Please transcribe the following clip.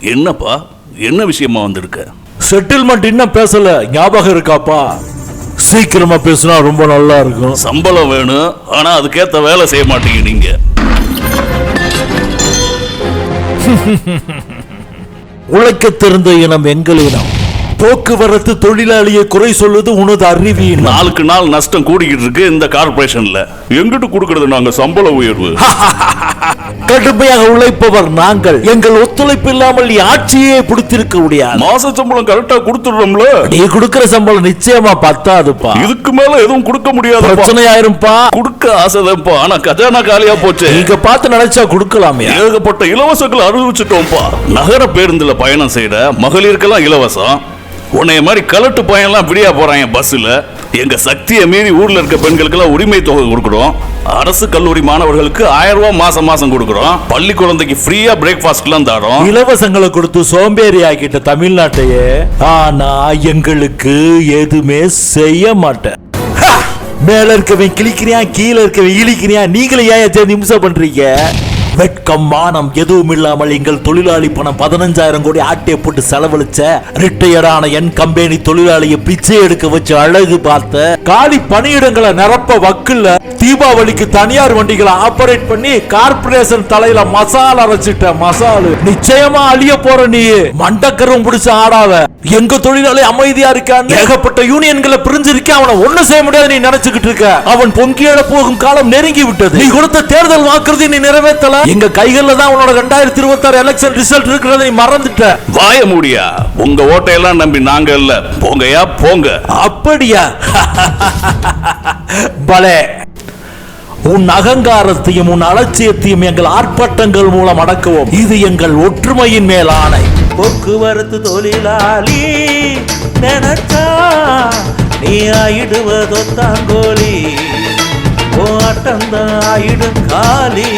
என்னப்பா? என்ன விஷயமா வந்திருக்க? செட்டில்மெண்ட் இன்னும் பேசல. ஞாபகம் இருக்காப்பா? சீக்கிரமா பேசினா ரொம்ப நல்லா இருக்கும். சம்பளம் வேணும். ஆனா அதுக்கேத்த வேலை செய்ய மாட்டீங்க நீங்க. உழைக்க தெரிந்த இனம் எங்கள் இனம். போக்குவரத்து தொழிலாளியை குறை சொல்வது உனது அறிவியின் நாளுக்கு நாள் நஷ்டம் கூடிக்கிட்டு இருக்கு இந்த கார்பரேஷன்ல எங்கிட்டு கொடுக்கறது நாங்க சம்பள உயர்வு? கடுமையாக உழைப்பவர் நாங்கள். எங்கள் ஒத்துழைப்பு இல்லாமல் ஆட்சியே பிடித்திருக்க முடியாது. மாச சம்பளம் கரெக்டா கொடுத்துடுறோம்ல? நீ கொடுக்கிற சம்பளம் நிச்சயமா பத்தாதுப்பா. இதுக்கு மேல எதுவும் கொடுக்க முடியாது பிரச்சனை ஆயிரும்பா கொடுக்க ஆசைதான்ப்பா. ஆனா கஜானா காலியா போச்சு. நீங்க பார்த்து நினைச்சா கொடுக்கலாமே. ஏகப்பட்ட இலவசங்கள் அறிவிச்சிட்டோம்ப்பா. நகர பேருந்துல பயணம் செய்யற மகளிருக்கெல்லாம் இலவசம். உன்னைய மாதிரி கலட்டு பையன்லாம் விடியா போறாங்க பஸ்ல எங்க சக்தியை மீறி ஊர்ல இருக்க பெண்களுக்கெல்லாம் உரிமை தொகை கொடுக்குறோம். அரசு கல்லூரி மாணவர்களுக்கு ஆயிரம் ரூபாய் மாசம் மாசம் கொடுக்குறோம். பள்ளி குழந்தைக்கு ஃப்ரீயா பிரேக்ஃபாஸ்ட்லாம் தரோம். இலவசங்களை கொடுத்து சோம்பேறி ஆக்கிட்ட தமிழ்நாட்டையே ஆனா எங்களுக்கு எதுவுமே செய்ய மாட்டேன். மேல இருக்கவன் கிழிக்கிறியா கீழே இருக்கவன் இழிக்கிறியா நீங்களே ஏன் சேர்ந்து நிமிஷம் பண்றீங்க? வெட்கம் மானம் எதுவும் இல்லாமல் எங்கள் தொழிலாளி பணம் பதினஞ்சாயிரம் கோடி ஆட்டையை போட்டு செலவழிச்ச ரிட்டையர்டான என் கம்பெனி தொழிலாளியை பிச்சை எடுக்க வச்சு அழகு பார்த்த காலி பணியிடங்களை நிரப்ப வக்கில்ல தீபாவளிக்கு தனியார் வண்டிகளை ஆபரேட் பண்ணி கார்பரேஷன் தலையில மசாலா அரைச்சிட்ட மசாலு. நிச்சயமா அழிய போற நீ மண்டக்கரும் பிடிச்ச ஆடாத எங்க தொழிலாளி அமைதியா இருக்கான்னு ஏகப்பட்ட யூனியன்களை பிரிஞ்சிருக்க அவனை ஒண்ணு செய்ய முடியாது நீ நினைச்சுக்கிட்டு இருக்க. அவன் பொங்கியட போகும் காலம் நெருங்கி விட்டது. நீ கொடுத்த தேர்தல் வாக்குறுதி நீ நிறைவேற்றல? எங்க கைகள்ல தான் உன்னோட ரெண்டாயிரத்தி இருபத்தி ஆறு எலெக்ஷன் ரிசல்ட் இருக்கிறத நீ மறந்துட்ட. வாய மூடியா? உங்க ஓட்டையெல்லாம் நம்பி நாங்க இல்ல. போங்கயா போங்க. அப்படியா? பலே. உன் அகங்காரத்தையும் உன் அலட்சியத்தையும் எங்கள் ஆர்ப்பாட்டங்கள் மூலம் அடக்குவோம். இது எங்கள் ஒற்றுமையின் மேல் ஆணை போக்குவரத்து தொழிலாளி நினைச்சா நீ ஆயிடுவதோ தாங்கோலி ஓ ஆட்டந்தான் ஆயிடும் காலி